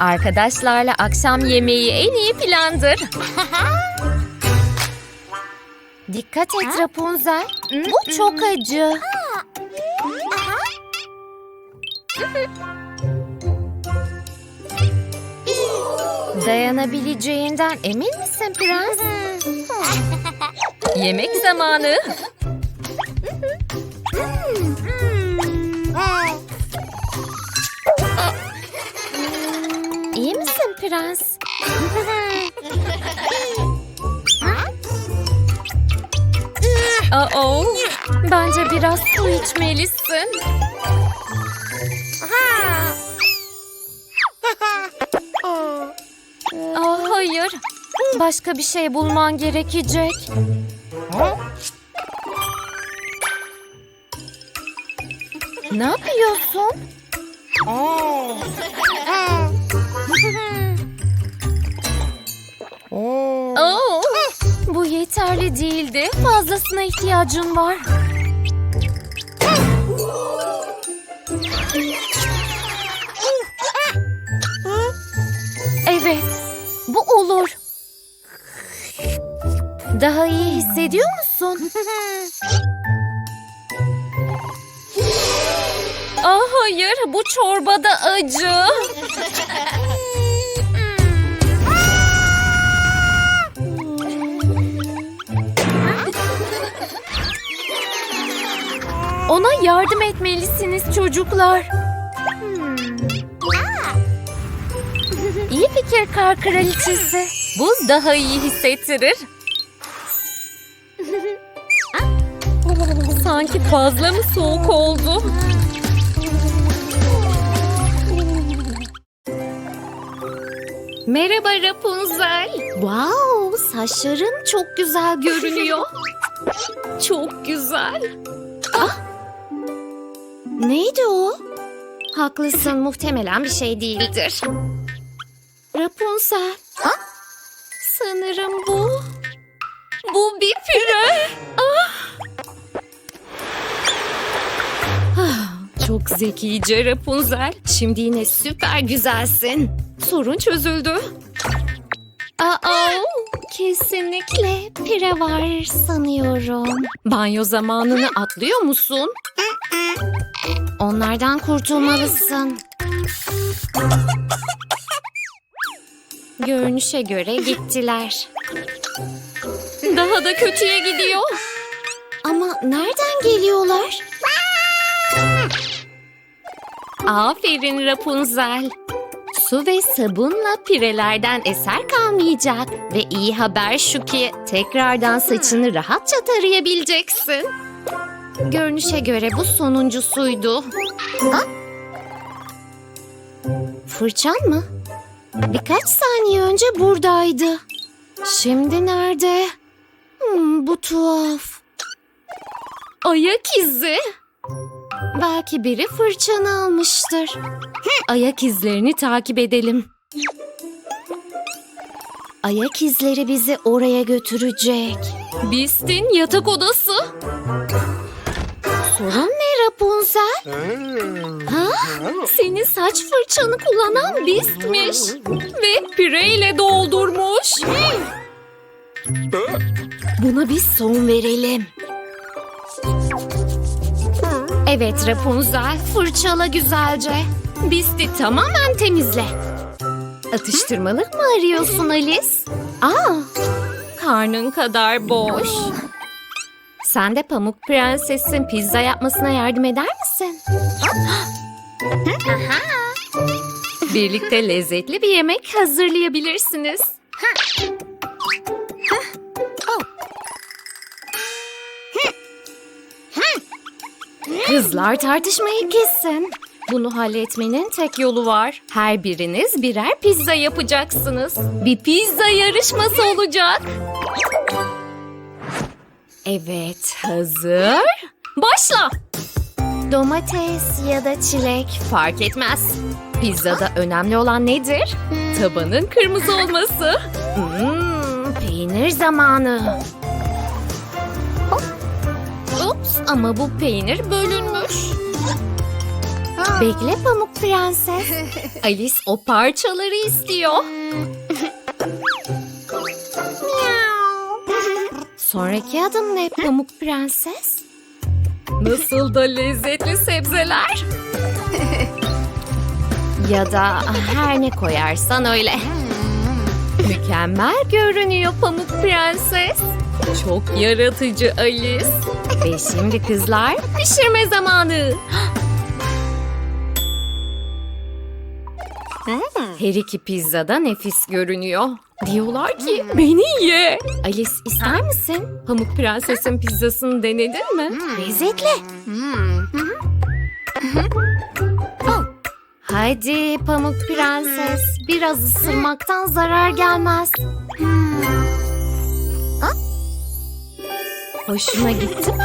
Arkadaşlarla akşam yemeği en iyi plandır. Dikkat et Rapunzel. Bu çok acı. Dayanabileceğinden emin misin prens? Yemek zamanı. Prens? Aa, bence biraz su içmelisin. Aa, hayır. Başka bir şey bulman gerekecek. Ne yapıyorsun? Oo, bu yeterli değildi. Fazlasına ihtiyacın var. Evet, bu olur. Daha iyi hissediyor musun? Ah hayır, bu çorba da acı. Ona yardım etmelisiniz çocuklar. İyi fikir kar kraliçesi. Buz daha iyi hissettirir. Sanki fazla mı soğuk oldu? Merhaba Rapunzel. Wow, saçların çok güzel görünüyor. çok güzel. Neydi o? Haklısın, muhtemelen bir şey değildir. Rapunzel. Ha? Sanırım bu. Bu bir pire. Ah. Ah, Çok zekice Rapunzel. Şimdi yine süper güzelsin. Sorun çözüldü. Aa, kesinlikle pire var sanıyorum. Banyo zamanını atlıyor musun? Onlardan kurtulmalısın. Görünüşe göre gittiler. Daha da kötüye gidiyor. Ama nereden geliyorlar? Aferin Rapunzel. Su ve sabunla pirelerden eser kalmayacak. Ve iyi haber şu ki tekrardan saçını rahatça tarayabileceksin. Görünüşe göre bu sonuncusuydu. Ha? Fırçan mı? Birkaç saniye önce buradaydı. Şimdi nerede? Hmm, bu tuhaf. Ayak izi. Belki biri fırçanı almıştır. Ayak izlerini takip edelim. Ayak izleri bizi oraya götürecek. Beast'in yatak odası. Sorun ne Rapunzel? Ha? Senin saç fırçanı kullanan Beast'miş. Ve pireyle doldurmuş. Buna bir son verelim. Evet Rapunzel, fırçala güzelce. Beast'i tamamen temizle. Atıştırmalık mı arıyorsun Alice? Aa, karnın kadar boş. Sen de Pamuk Prenses'in pizza yapmasına yardım eder misin? Birlikte lezzetli bir yemek hazırlayabilirsiniz. Kızlar tartışmayı kessin. Bunu halletmenin tek yolu var. Her biriniz birer pizza yapacaksınız. Bir pizza yarışması olacak. Evet, hazır. Başla. Domates ya da çilek fark etmez. Pizzada önemli olan nedir? Tabanın kırmızı olması. Hmm, peynir zamanı. Ups ama bu peynir bölünmüş. Bekle Pamuk Prenses. Alice o parçaları istiyor. Sonraki adım ne Pamuk Prenses? Nasıl da lezzetli sebzeler. ya da her ne koyarsan öyle. Mükemmel görünüyor Pamuk Prenses. Çok yaratıcı Alice. Ve şimdi kızlar pişirme zamanı. Her iki pizza da nefis görünüyor. Diyorlar ki beni ye. Alice ister misin? Pamuk Prenses'in pizzasını denedin mi? Lezzetli. Hadi Pamuk Prenses. Biraz ısırmaktan zarar gelmez. Hoşuna gitti mi?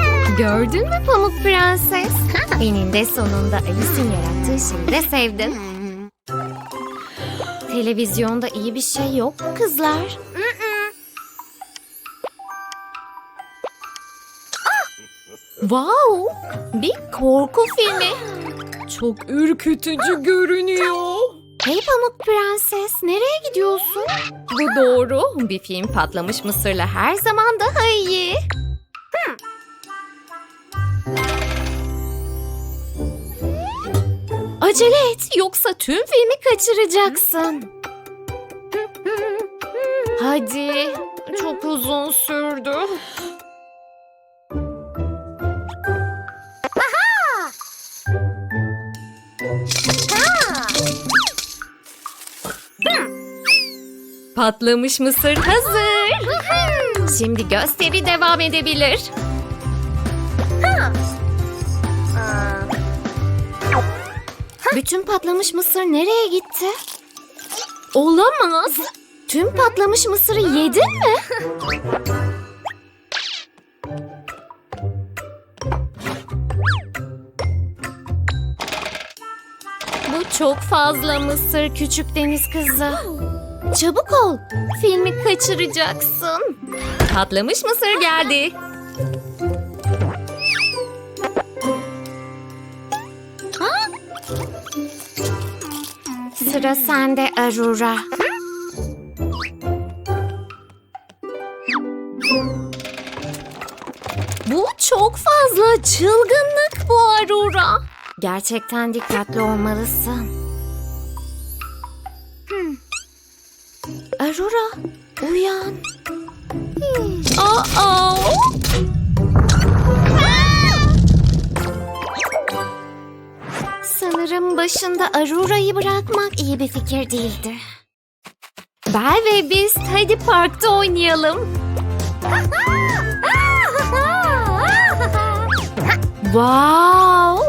Gördün mü Pamuk Prenses? Eninde sonunda Alice'in yarattığı şeyi de sevdin. Televizyonda iyi bir şey yok mu kızlar? Wow! Bir korku filmi. Çok ürkütücü görünüyor. Hey Pamuk Prenses, nereye gidiyorsun? Bu doğru. Bir film patlamış mısırla her zaman daha iyi. Acele et, yoksa tüm filmi kaçıracaksın. Hadi, çok uzun sürdü. Patlamış mısır hazır. Şimdi gösteri devam edebilir. Bütün patlamış mısır nereye gitti? Olamaz. Tüm patlamış mısırı yedin mi? Bu çok fazla mısır küçük deniz kızı. Çabuk ol. Filmi kaçıracaksın. Patlamış mısır geldi. Sıra sende Arura. Bu çok fazla çılgınlık bu Arura. Gerçekten dikkatli olmalısın. Aurora, uyan. Aa! Sanırım başında Aurora'yı bırakmak iyi bir fikir değildi. Bel ve biz hadi parkta oynayalım. Wow!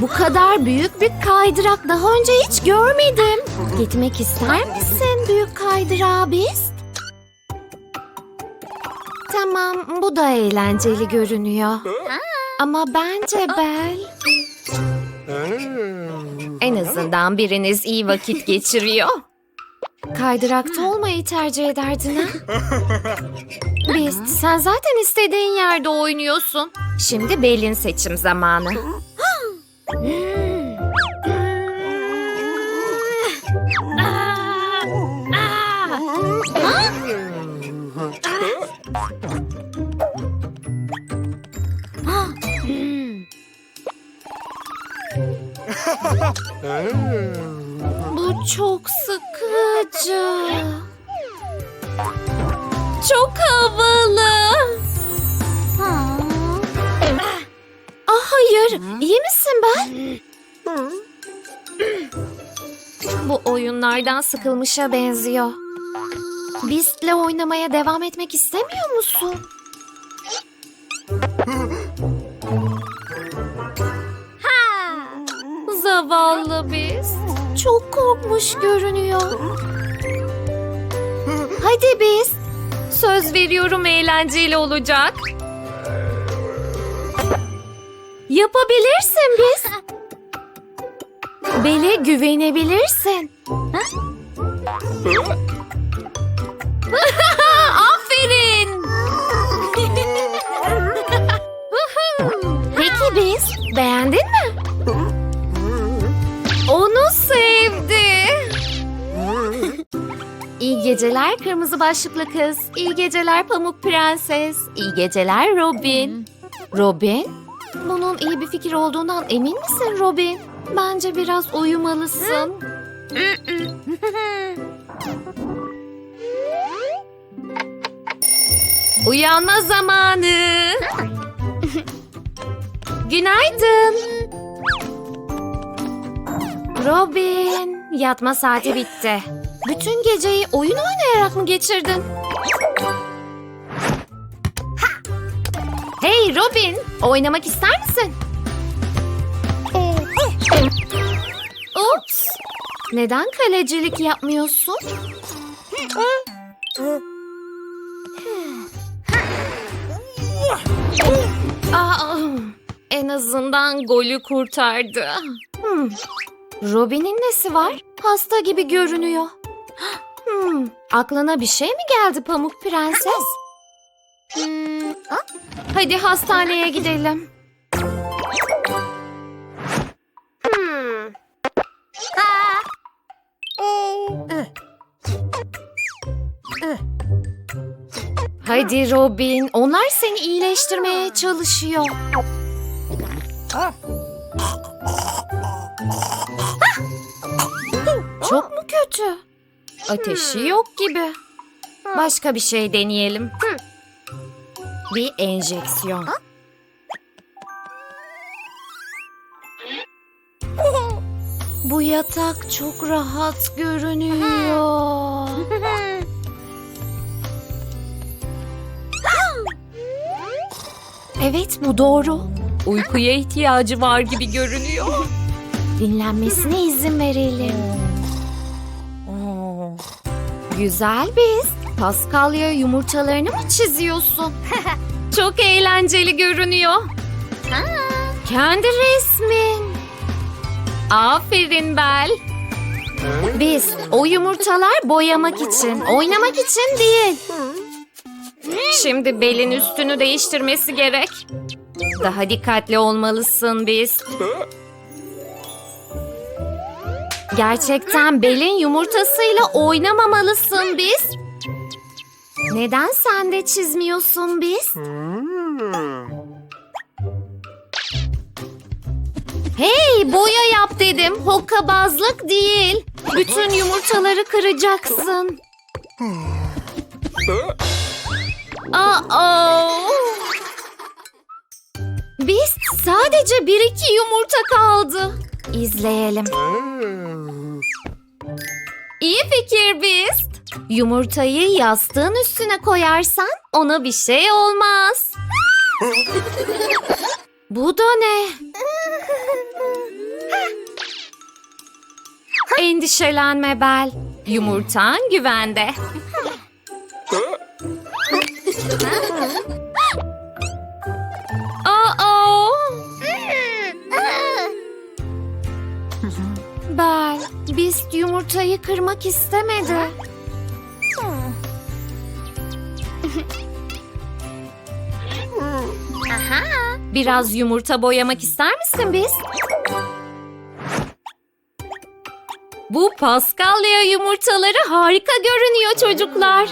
Bu kadar büyük bir kaydırak daha önce hiç görmedim. Gitmek ister misin büyük kaydırağa biz? Tamam, bu da eğlenceli görünüyor. Ama bence Bel... En azından biriniz iyi vakit geçiriyor. Kaydırakta olmayı tercih ederdin ha? Biz, sen zaten istediğin yerde oynuyorsun. Şimdi Bel'in seçim zamanı. Bu çok sıkıcı. Çok havalı. Ah hayır, iyi misin ben? Bu oyunlardan sıkılmışa benziyor. Beast'le oynamaya devam etmek istemiyor musun? Çok korkmuş görünüyor. Hadi Beast. Söz veriyorum eğlenceli olacak. Yapabilirsin Beast. Bele güvenebilirsin. Aferin. geceler kırmızı başlıklı kız. İyi geceler Pamuk Prenses. İyi geceler Robin. Robin? Bunun iyi bir fikir olduğundan emin misin Robin? Bence biraz uyumalısın. Uyanma zamanı. Günaydın. Robin, yatma saati bitti. Bütün geceyi oyun oynayarak mı geçirdin? Hey Robin, oynamak ister misin? Ups. Neden kalecilik yapmıyorsun? Aa, en azından golü kurtardı. Hmm. Robin'in nesi var? Hasta gibi görünüyor. Hmm, aklına bir şey mi geldi Pamuk Prenses? Hmm, hadi hastaneye gidelim. Hmm. Hadi Robin, onlar seni iyileştirmeye çalışıyor. Çok mu kötü? Ateşi yok gibi. Başka bir şey deneyelim. Bir enjeksiyon. Bu yatak çok rahat görünüyor. Evet bu doğru. Uykuya ihtiyacı var gibi görünüyor. Dinlenmesine izin verelim. Güzel biz. Paskalya yumurtalarını mı çiziyorsun? Çok eğlenceli görünüyor. Kendi resmin. Aferin Bel. Biz o yumurtalar boyamak için, oynamak için değil. Şimdi belin üstünü değiştirmesi gerek. Daha dikkatli olmalısın biz. Gerçekten belin yumurtasıyla oynamamalısın biz. Neden sen de çizmiyorsun biz? Hey boya yap dedim. Hokkabazlık değil. Bütün yumurtaları kıracaksın. Aa. Biz sadece bir iki yumurta kaldı. İzleyelim. İyi fikir biz. Yumurtayı yastığın üstüne koyarsan ona bir şey olmaz. Bu da ne? Endişelenme Bel. Yumurtan güvende. kırmak istemedi. Biraz yumurta boyamak ister misin biz? Bu Paskalya yumurtaları harika görünüyor çocuklar.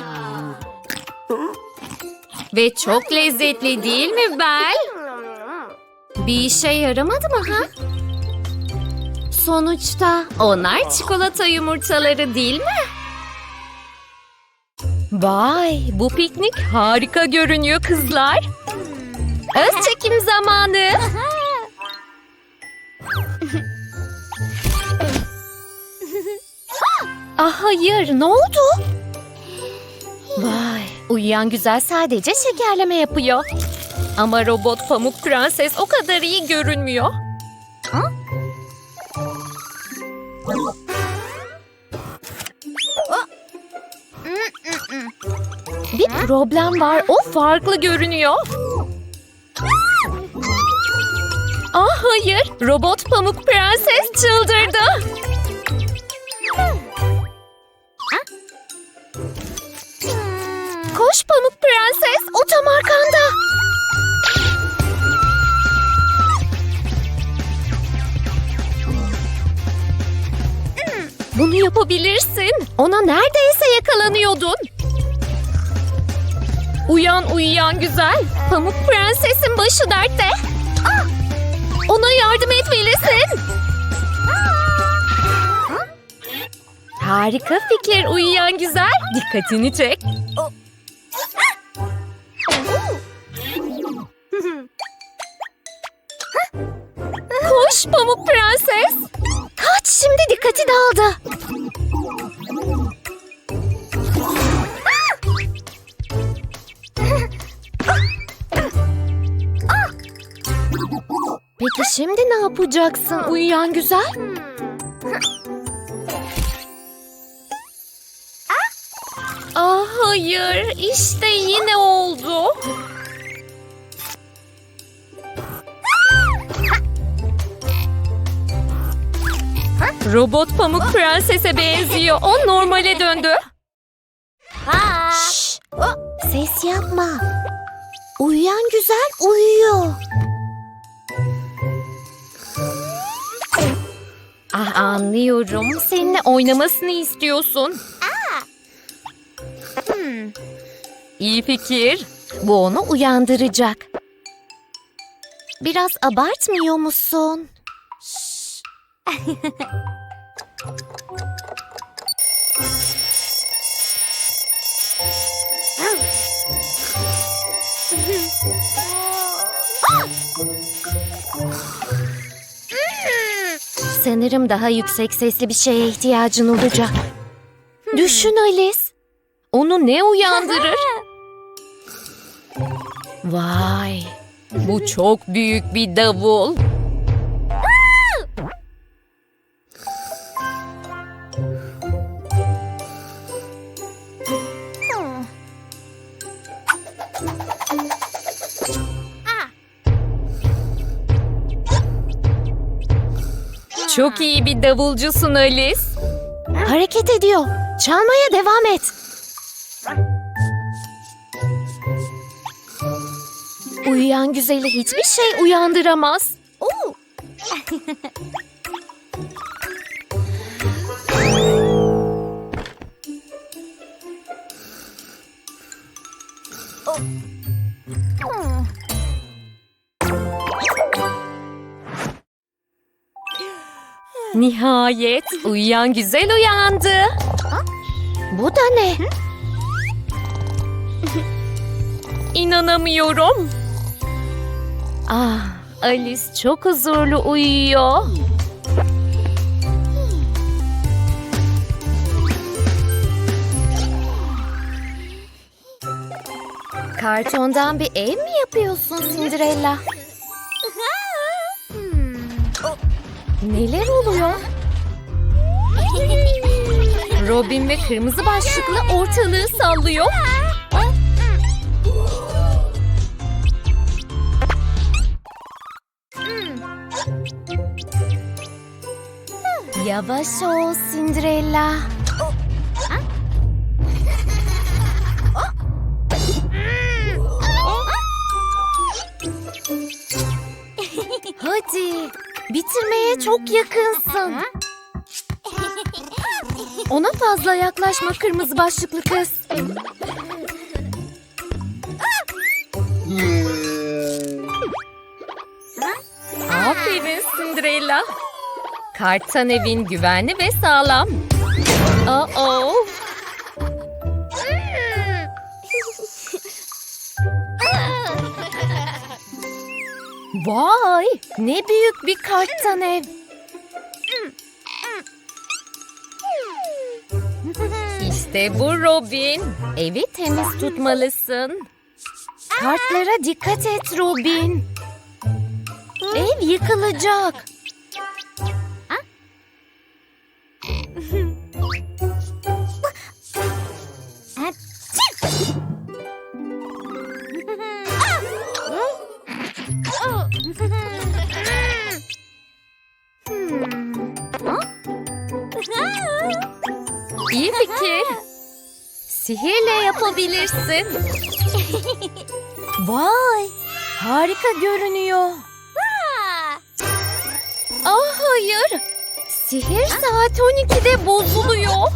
Ve çok lezzetli değil mi Bel? Bir işe yaramadı mı ha? Sonuçta onlar çikolata yumurtaları değil mi? Vay, bu piknik harika görünüyor kızlar. Öz çekim zamanı. ah hayır, ne oldu? Vay, uyuyan güzel sadece şekerleme yapıyor. Ama robot pamuk prenses o kadar iyi görünmüyor. Bir problem var. O farklı görünüyor. Ah hayır. Robot pamuk prenses çıldırdı. Koş pamuk prenses. O tam. Bunu yapabilirsin. Ona neredeyse yakalanıyordun. Uyan uyuyan güzel. Pamuk prensesin başı dertte. Ah! Ona yardım etmelisin. Harika fikir uyuyan güzel. Dikkatini çek. Koş Pamuk Prenses. Kaç şimdi dikkati dağıldı. Yapacaksın uyuyan güzel? Ah hayır işte yine oldu. Robot pamuk prensese benziyor. O normale döndü. Şşş, ses yapma. Uyuyan güzel uyuyor. Ah anlıyorum. Seninle oynamasını istiyorsun. Hmm. İyi fikir. Bu onu uyandıracak. Biraz abartmıyor musun? Sanırım daha yüksek sesli bir şeye ihtiyacın olacak. Düşün Alice. Onu ne uyandırır? Vay. Bu çok büyük bir davul. Çok iyi bir davulcusun Alice. Hareket ediyor. Çalmaya devam et. Uyuyan güzeli hiçbir şey uyandıramaz. Nihayet uyuyan güzel uyandı. Bu da ne? İnanamıyorum. Ah, Alice çok huzurlu uyuyor. Kartondan bir ev mi yapıyorsun Cinderella? Neler oluyor? Robin ve kırmızı başlıklı ortalığı sallıyor. Yavaş ol Cinderella. Hadi, bitirmeye çok yakınsın. Ona fazla yaklaşma kırmızı başlıklı kız. Aferin Cinderella. Kartan evin güvenli ve sağlam. Oh Vay, ne büyük bir karttan ev. İşte bu Robin. Evi temiz tutmalısın. Kartlara dikkat et Robin. Ev yıkılacak. Sihirle yapabilirsin. Vay, harika görünüyor. Ah hayır. Sihir saat 12'de bozuluyor.